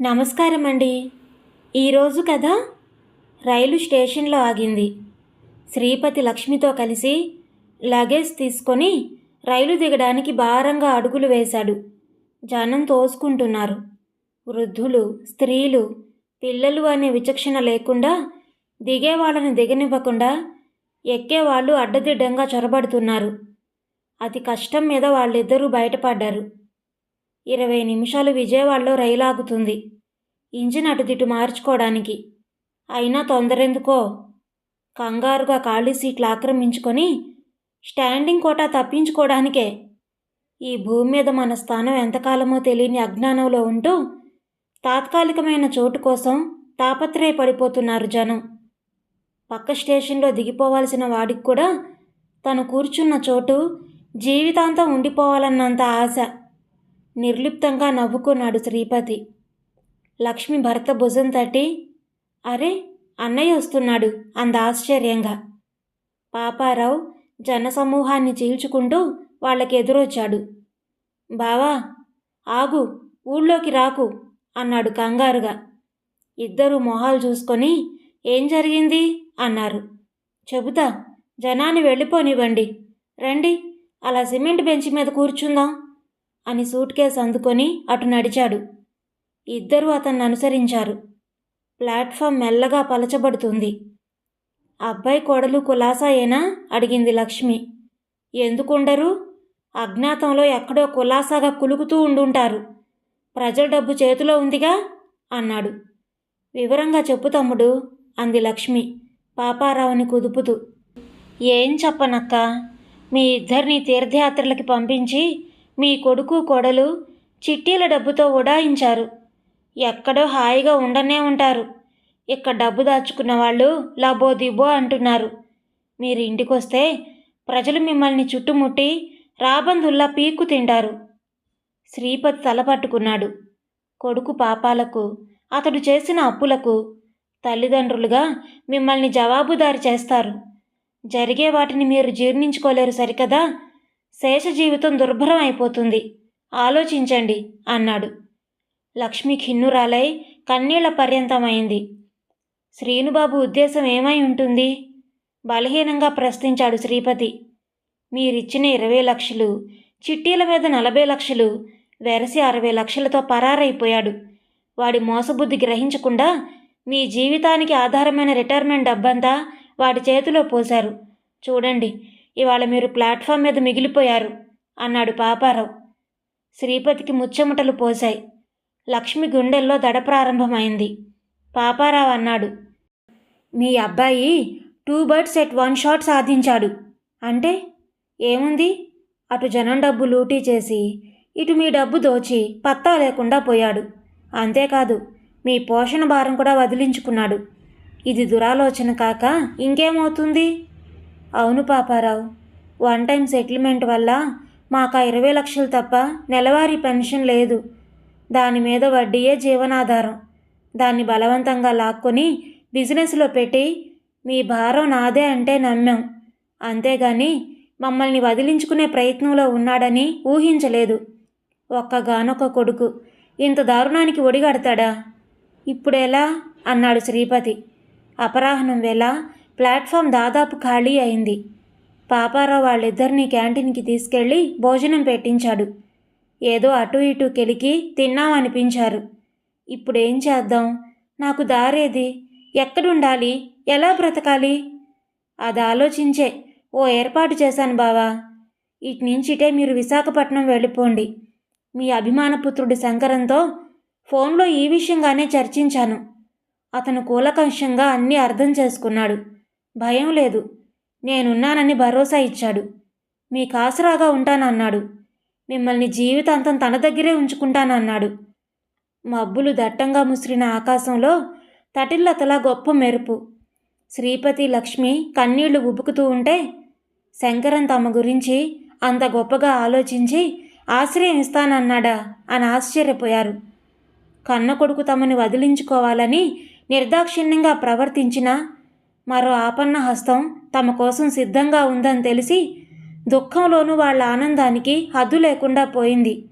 నమస్కారం అండి ఈరోజు కథ రైలు స్టేషన్లో ఆగింది. శ్రీపతి లక్ష్మితో కలిసి లగేజ్ తీసుకొని రైలు దిగడానికి భారంగా అడుగులు వేశాడు. జనం తోసుకుంటున్నారు. వృద్ధులు స్త్రీలు పిల్లలు అనే విచక్షణ లేకుండా దిగేవాళ్ళని దిగనివ్వకుండా ఎక్కేవాళ్ళు అడ్డదిడ్డంగా చొరబడుతున్నారు. అతి కష్టం మీద వాళ్ళిద్దరూ బయటపడ్డారు. ఇరవై నిమిషాలు విజయవాడలో రైలు ఆగుతుంది ఇంజిన్ అటుదిటు మార్చుకోవడానికి. అయినా తొందరెందుకో? కంగారుగా ఖాళీ సీట్లు ఆక్రమించుకొని స్టాండింగ్ కోటా తప్పించుకోవడానికే. ఈ భూమి మీద మన స్థానం ఎంతకాలమో తెలియని అజ్ఞానంలో ఉంటూ తాత్కాలికమైన చోటు కోసం తాపత్రయపడిపోతున్నారు జనం. పక్క స్టేషన్లో దిగిపోవాల్సిన వాడికి కూడా తను కూర్చున్న చోటు జీవితాంతం ఉండిపోవాలన్నంత ఆశ. నిర్లిప్తంగా నవ్వుకున్నాడు శ్రీపతి. లక్ష్మి భర్త భుజం తట్టి అరే అన్నయ్య వస్తున్నాడు అంద ఆశ్చర్యంగా. పాపారావు జనసమూహాన్ని చీల్చుకుంటూ వాళ్ళకి ఎదురొచ్చాడు బావా ఆగు ఊళ్ళోకి రాకు అన్నాడు కంగారుగా. ఇద్దరు మొహాలు చూసుకొని ఏం జరిగింది? అన్నారు. చెబుతా జనాన్ని వెళ్ళిపోనివ్వండి. రండి అలా సిమెంట్ బెంచ్ మీద కూర్చుందాం అని సూట్ కేసు అందుకొని అటు నడిచాడు. ఇద్దరూ అతన్ని అనుసరించారు. ప్లాట్ఫామ్ మెల్లగా పలచబడుతుంది. అబ్బాయి కోడలు కులాసాయేనా అడిగింది లక్ష్మి. ఎందుకుండరు? అజ్ఞాతంలో ఎక్కడో కులాసాగా కులుకుతూ ఉండుంటారు. ప్రజల డబ్బు చేతిలో ఉందిగా? అన్నాడు. వివరంగా చెప్పు తమ్ముడు అంది లక్ష్మి పాపారావుని కుదుపుతూ. ఏం చెప్పనక్క? మీ ఇద్దరిని తీర్థయాత్రలకి పంపించి మీ కొడుకు కొడలు చిట్టీల డబ్బుతో ఉడాయించారు ఎక్కడో హాయిగా ఉండనే ఉంటారు. ఇక్కడ డబ్బు దాచుకున్న వాళ్ళు లబో దిబో అంటున్నారు. మీరు ఇంటికొస్తే ప్రజలు మిమ్మల్ని చుట్టుముట్టి రాబందుల్లా పీక్కు తింటారు. శ్రీపతి తల పట్టుకున్నాడు. కొడుకు పాపాలకు అతడు చేసిన అప్పులకు తల్లిదండ్రులుగా మిమ్మల్ని జవాబుదారి చేస్తారు. జరిగే వాటిని మీరు జీర్ణించుకోలేరు సరికదా? శేష జీవితం దుర్భరం అయిపోతుంది ఆలోచించండి అన్నాడు. లక్ష్మి ఖిన్నురాలై కన్నీళ్ళ పర్యంతమైంది. శ్రీనుబాబు ఉద్దేశం ఏమై ఉంటుంది? బలహీనంగా ప్రశ్నించాడు శ్రీపతి. మీరిచ్చిన ఇరవై లక్షలు చిట్టీల మీద నలభై లక్షలు వెరసి అరవై లక్షలతో పరారైపోయాడు. వాడి మోసబుద్ధి గ్రహించకుండా మీ జీవితానికి ఆధారమైన రిటైర్మెంట్ డబ్బంతా వాడి చేతిలో పోశారు. చూడండి ఇవాళ మీరు ప్లాట్ఫామ్ మీద మిగిలిపోయారు అన్నాడు పాపారావు. శ్రీపతికి ముచ్చెమటలు పోశాయి. లక్ష్మి గుండెల్లో దడ ప్రారంభమైంది. పాపారావు అన్నాడు మీ అబ్బాయి two birds at one shot సాధించాడు. అంటే ఏముంది? అటు జనం డబ్బు లూటీ చేసి ఇటు మీ డబ్బు దోచి పత్తా లేకుండా పోయాడు. అంతేకాదు మీ పోషణ భారం కూడా వదిలించుకున్నాడు. ఇది దురాలోచన కాక ఇంకేమవుతుంది? అవును పాపారావు. వన్ టైం సెటిల్మెంట్ వల్ల మాకు ఆ ఇరవై లక్షలు తప్ప నెలవారీ పెన్షన్ లేదు. దాని మీద వడ్డీయే జీవనాధారం. దాన్ని బలవంతంగా లాక్కొని బిజినెస్లో పెట్టి మీ భారం నాదే అంటే నమ్మాం. అంతేగాని మమ్మల్ని వదిలించుకునే ప్రయత్నంలో ఉన్నాడని ఊహించలేదు. ఒక్కగానొక్క కొడుకు. ఇంత దారుణానికి ఒడిగడతాడా? ఇప్పుడెలా? అన్నాడు శ్రీపతి. అపరాహ్నం వేళ ప్లాట్ఫామ్ దాదాపు ఖాళీ అయింది. పాపారావు వాళ్ళిద్దరినీ క్యాంటీన్కి తీసుకెళ్ళి భోజనం పెట్టించాడు. ఏదో అటు ఇటు కెలికి తిన్నామనిపించారు. ఇప్పుడేం చేద్దాం? నాకు దారేది. ఎక్కడుండాలి? ఎలా బ్రతకాలి? అది ఆలోచించే ఓ ఏర్పాటు చేశాను బావా. ఇట్నించిటే మీరు విశాఖపట్నం వెళ్ళిపోండి. మీ అభిమానపుత్రుడి శంకరంతో ఫోన్లో ఈ విషయంగానే చర్చించాను. అతను కూలకంషంగా అన్నీ అర్థం చేసుకున్నాడు. భయం లేదు. నేనున్నానని భరోసా ఇచ్చాడు. మీకు ఆసరాగా ఉంటానన్నాడు. మిమ్మల్ని జీవితాంతం తన దగ్గరే ఉంచుకుంటానన్నాడు. మబ్బులు దట్టంగా ముసిరిన ఆకాశంలో తటిల్లతలా గొప్ప మెరుపు. శ్రీపతి లక్ష్మి కన్నీళ్ళు ఉబుకుతూ ఉంటే శంకరన్ తమ గురించి అంత గొప్పగా ఆలోచించి ఆశ్రయం ఇస్తానన్నాడా అని ఆశ్చర్యపోయారు. కన్న కొడుకు తమని వదిలించుకోవాలని నిర్దాక్షిణ్యంగా ప్రవర్తించిన మరో ఆపన్న హస్తం తమ కోసం సిద్ధంగా ఉందని తెలిసి దుఃఖంలోనూ వాళ్ళ ఆనందానికి హద్దు లేకుండా పోయింది.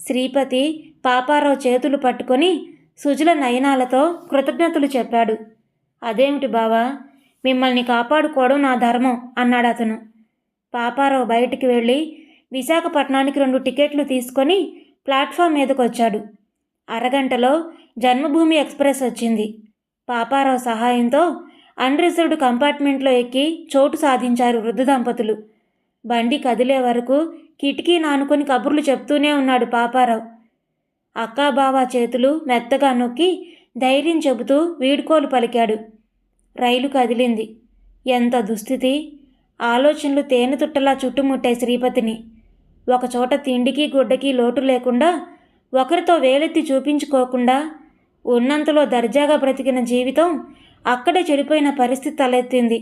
శ్రీపతి పాపారావు చేతులు పట్టుకొని సుజల నయనాలతో కృతజ్ఞతలు చెప్పాడు. అదేమిటి బావా మిమ్మల్ని కాపాడుకోవడం నా ధర్మం అన్నాడు అతను. పాపారావు బయటికి వెళ్ళి విశాఖపట్నానికి రెండు టికెట్లు తీసుకొని ప్లాట్ఫామ్ మీదకు వచ్చాడు అరగంటలో జన్మభూమి ఎక్స్ప్రెస్ వచ్చింది. పాపారావు సహాయంతో అన్రిజర్వ్డ్ కంపార్ట్మెంట్లో ఎక్కి చోటు సాధించారు వృద్ధ దంపతులు. బండి కదిలే వరకు కిటికీ నానుకొని కబుర్లు చెప్తూనే ఉన్నాడు పాపారావు. అక్కా బావ చేతులు మెత్తగా నొక్కి ధైర్యం చెబుతూ వీడుకోలు పలికాడు. రైలు కదిలింది. ఎంత దుస్థితి! ఆలోచనలు తేనె తుట్టలా చుట్టుముట్టాయి శ్రీపతిని. ఒకచోట తిండికి గుడ్డకి లోటు లేకుండా ఒకరితో వేలెత్తి చూపించుకోకుండా ఉన్నంతలో దర్జాగా బ్రతికిన జీవితం అక్కడే చెడిపోయిన పరిస్థితి తలెత్తింది.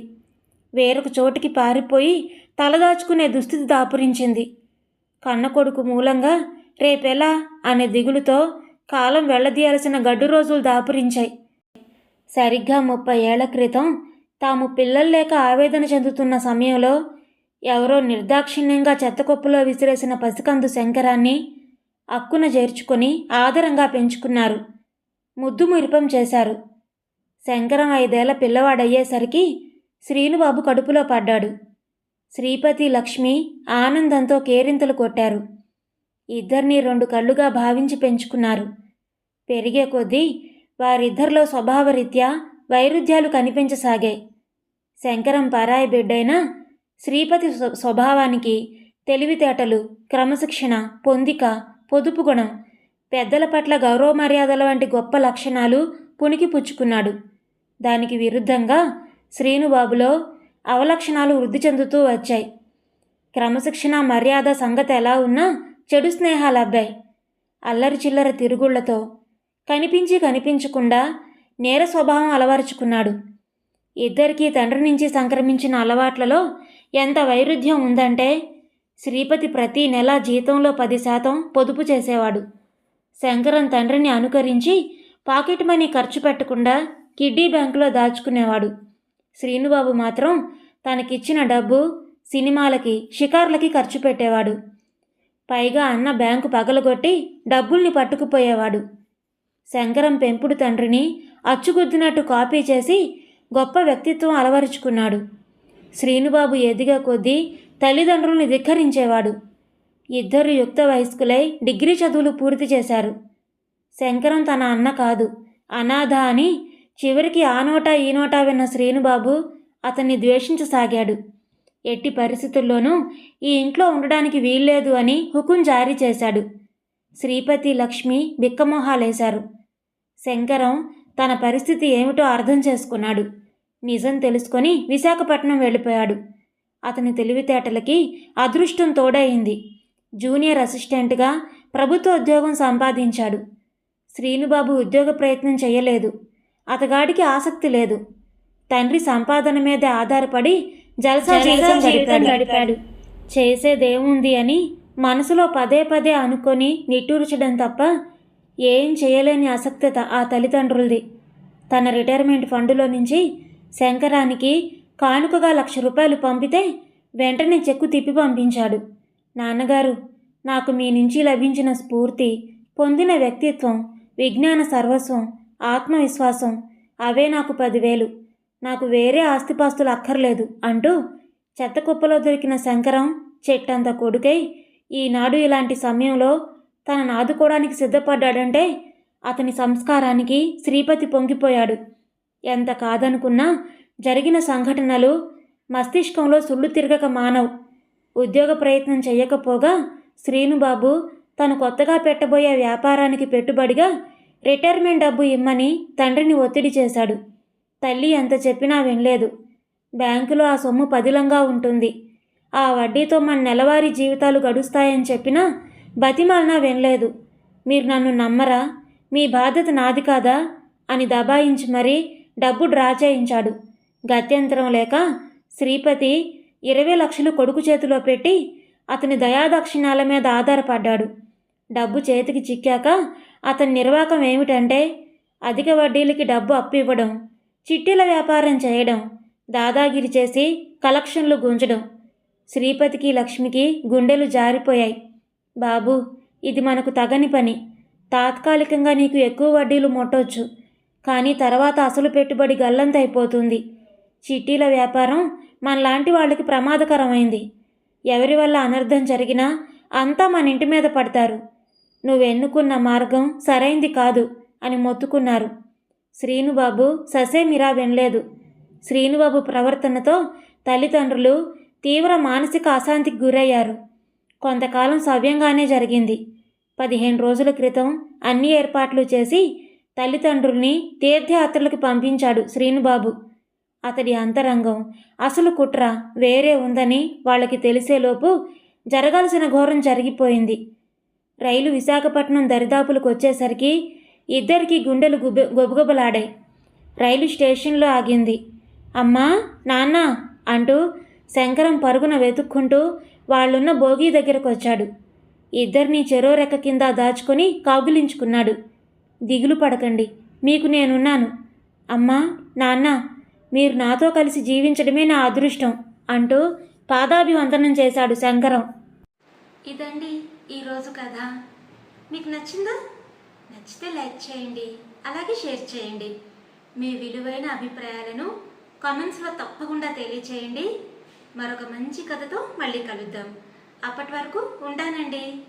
వేరొక చోటికి పారిపోయి తలదాచుకునే దుస్థితి దాపురించింది. కన్న కొడుకు మూలంగా రేపెలా అనే దిగులుతో కాలం వెళ్ళదీయాల్సిన గడ్డు రోజులు దాపురించాయి. సరిగ్గా ముప్పై ఏళ్ళ క్రితం తాము పిల్లలు లేక ఆవేదన చెందుతున్న సమయంలో ఎవరో నిర్దాక్షిణ్యంగా చెత్తకొప్పులో విసిరేసిన పసికందు శంకరాన్ని అక్కున చేర్చుకొని ఆదరంగా పెంచుకున్నారు. ముద్దు మురిపం చేశారు. శంకరం ఐదేళ్ళ పిల్లవాడయ్యేసరికి శ్రీనుబాబు కడుపులో పడ్డాడు. శ్రీపతి లక్ష్మి ఆనందంతో కేరింతలు కొట్టారు. ఇద్దరిని రెండు కళ్ళుగా భావించి పెంచుకున్నారు. పెరిగే కొద్దీ వారిద్దరిలో స్వభావరీత్యా వైరుధ్యాలు కనిపించసాగాయి. శంకరం పరాయి బిడ్డైనా శ్రీపతి స్వ- స్వభావానికి తెలివితేటలు క్రమశిక్షణ పొందిక పొదుపు గుణం పెద్దల పట్ల గౌరవ మర్యాదల వంటి గొప్ప లక్షణాలు పుణికి పుచ్చుకున్నాడు దానికి విరుద్ధంగా శ్రీనుబాబులో అవలక్షణాలు వృద్ధి చెందుతూ వచ్చాయి. క్రమశిక్షణ మర్యాద సంగతి ఎలా ఉన్నా చెడు స్నేహాలు అబ్బాయి. అల్లరి చిల్లర తిరుగుళ్ళతో కనిపించి కనిపించకుండా నేర స్వభావం అలవరుచుకున్నాడు. ఇద్దరికీ తండ్రి నుంచి సంక్రమించిన అలవాట్లలో ఎంత వైరుధ్యం ఉందంటే శ్రీపతి ప్రతి నెల జీతంలో పది శాతం పొదుపు చేసేవాడు. శంకరం తండ్రిని అనుకరించి పాకెట్ మనీ ఖర్చు పెట్టకుండా కిడ్డీ బ్యాంకులో దాచుకునేవాడు. శ్రీనుబాబు మాత్రం తనకిచ్చిన డబ్బు సినిమాలకి షికార్లకి ఖర్చు పెట్టేవాడు. పైగా అన్న బ్యాంకు పగలగొట్టి డబ్బుల్ని పట్టుకుపోయేవాడు. శంకరం పెంపుడు తండ్రిని అచ్చుగుద్దినట్టు కాపీ చేసి గొప్ప వ్యక్తిత్వం అలవరుచుకున్నాడు. శ్రీనుబాబు ఎదిగే కొద్దీ తల్లిదండ్రుల్ని ధిక్కరించేవాడు. ఇద్దరు యుక్త వయస్కులై డిగ్రీ చదువులు పూర్తి చేశారు. శంకరం తన అన్న కాదు అనాథ అని చివరికి ఆ నోటా ఈ నోటా విన్న శ్రీనుబాబు అతన్ని ద్వేషించసాగాడు. ఎట్టి పరిస్థితుల్లోనూ ఈ ఇంట్లో ఉండడానికి వీల్లేదు అని హుకుం జారీ చేశాడు. శ్రీపతి లక్ష్మి బిక్కమొహాలేశారు. శంకరం తన పరిస్థితి ఏమిటో అర్థం చేసుకున్నాడు. నిజం తెలుసుకొని విశాఖపట్నం వెళ్ళిపోయాడు. అతని తెలివితేటలకి అదృష్టం తోడయింది. జూనియర్ అసిస్టెంట్గా ప్రభుత్వ ఉద్యోగం సంపాదించాడు. శ్రీనుబాబు ఉద్యోగ ప్రయత్నం చేయలేదు. అతగాడికి ఆసక్తి లేదు. తండ్రి సంపాదన మీద ఆధారపడి జల్సా జీవితం గడిపాడు. చేసేదేముంది అని మనసులో పదే పదే అనుకొని నిట్టూర్చడం తప్ప ఏం చేయలేని ఆసక్తత ఆ తల్లిదండ్రులది. తన రిటైర్మెంట్ ఫండులో నుంచి శంకరానికి కానుకగా లక్ష రూపాయలు పంపితే వెంటనే చెక్కు తిప్పి పంపించాడు. నాన్నగారు నాకు మీ నుంచి లభించిన స్ఫూర్తి పొందిన వ్యక్తిత్వం విజ్ఞాన సర్వస్వం ఆత్మవిశ్వాసం. అవే నాకు పదివేలు. నాకు వేరే ఆస్తిపాస్తులు అక్కర్లేదు. అంటూ చెత్త కుప్పలో దొరికిన శంకరం చెట్టంత కొడుకై ఈనాడు ఇలాంటి సమయంలో తనను ఆదుకోవడానికి సిద్ధపడ్డాడంటే అతని సంస్కారానికి శ్రీపతి పొంగిపోయాడు. ఎంత కాదనుకున్నా జరిగిన సంఘటనలు మస్తిష్కంలో సుళ్ళు తిరగక మానవు. ఉద్యోగ ప్రయత్నం చేయకపోగా శ్రీనుబాబు తను కొత్తగా పెట్టబోయే వ్యాపారానికి పెట్టుబడిగా రిటైర్మెంట్ డబ్బు ఇమ్మని తండ్రిని ఒత్తిడి చేశాడు. తల్లి ఎంత చెప్పినా వినలేదు. బ్యాంకులో ఆ సొమ్ము పదిలంగా ఉంటుంది. ఆ వడ్డీతో మన నెలవారీ జీవితాలు గడుస్తాయని చెప్పినా బతిమాలనా వినలేదు. మీరు నన్ను నమ్మరా? మీ బాధ్యత నాది కాదా? అని దబాయించి మరీ డబ్బు డ్రా చేయించాడు. గత్యంతరం లేక శ్రీపతి ఇరవై లక్షలు కొడుకు చేతిలో పెట్టి అతని దయాదక్షిణాల మీద ఆధారపడ్డాడు. డబ్బు చేతికి చిక్కాక అతని నిర్వాకం ఏమిటంటే అధిక వడ్డీలకి డబ్బు అప్పు ఇవ్వడం చిట్టీల వ్యాపారం చేయడం దాదాగిరి చేసి కలెక్షన్లు గుంజడం. శ్రీపతికి లక్ష్మికి గుండెలు జారిపోయాయి. బాబు ఇది మనకు తగని పని. తాత్కాలికంగా నీకు ఎక్కువ వడ్డీలు ముట్టవచ్చు కానీ తర్వాత అసలు పెట్టుబడి గల్లంతైపోతుంది. చిట్టీల వ్యాపారం మనలాంటి వాళ్ళకి ప్రమాదకరమైంది. ఎవరి వల్ల అనర్థం జరిగినా అంతా మన ఇంటి మీద పడతారు. నువ్వెన్నుకున్న మార్గం సరైంది కాదు అని మొత్తుకున్నారు. శ్రీనుబాబు ససేమిరా వినలేదు. శ్రీనుబాబు ప్రవర్తనతో తల్లిదండ్రులు తీవ్ర మానసిక అశాంతికి గురయ్యారు. కొంతకాలం సవ్యంగానే జరిగింది. పదిహేను రోజుల క్రితం అన్ని ఏర్పాట్లు చేసి తల్లిదండ్రుల్ని తీర్థయాత్రలకు పంపించాడు శ్రీనుబాబు. అతడి అంతరంగం అసలు కుట్ర వేరే ఉందని వాళ్ళకి తెలిసేలోపు జరగాల్సిన ఘోరం జరిగిపోయింది. రైలు విశాఖపట్నం దరిదాపులకు వచ్చేసరికి ఇద్దరికి గుండెలు గుబ గొబగొబలాడాయి. రైలు స్టేషన్లో ఆగింది. అమ్మా నాన్న అంటూ శంకరం పరుగున వెతుక్కుంటూ వాళ్ళున్న భోగి దగ్గరకు వచ్చాడు ఇద్దరిని చెరో రెక్క కింద దాచుకొని కాగులించుకున్నాడు. దిగులు పడకండి మీకు నేనున్నాను. అమ్మా నాన్న మీరు నాతో కలిసి జీవించడమే నా అదృష్టం అంటూ పాదాభివందనం చేశాడు శంకరం. ఇదండి ఈరోజు కథ. మీకు నచ్చిందా? నచ్చితే లైక్ చేయండి అలాగే షేర్ చేయండి. మీ విలువైన అభిప్రాయాలను కామెంట్స్లో తప్పకుండా తెలియచేయండి. మరొక మంచి కథతో మళ్ళీ కలుద్దాం. అప్పటి వరకు ఉంటానండి.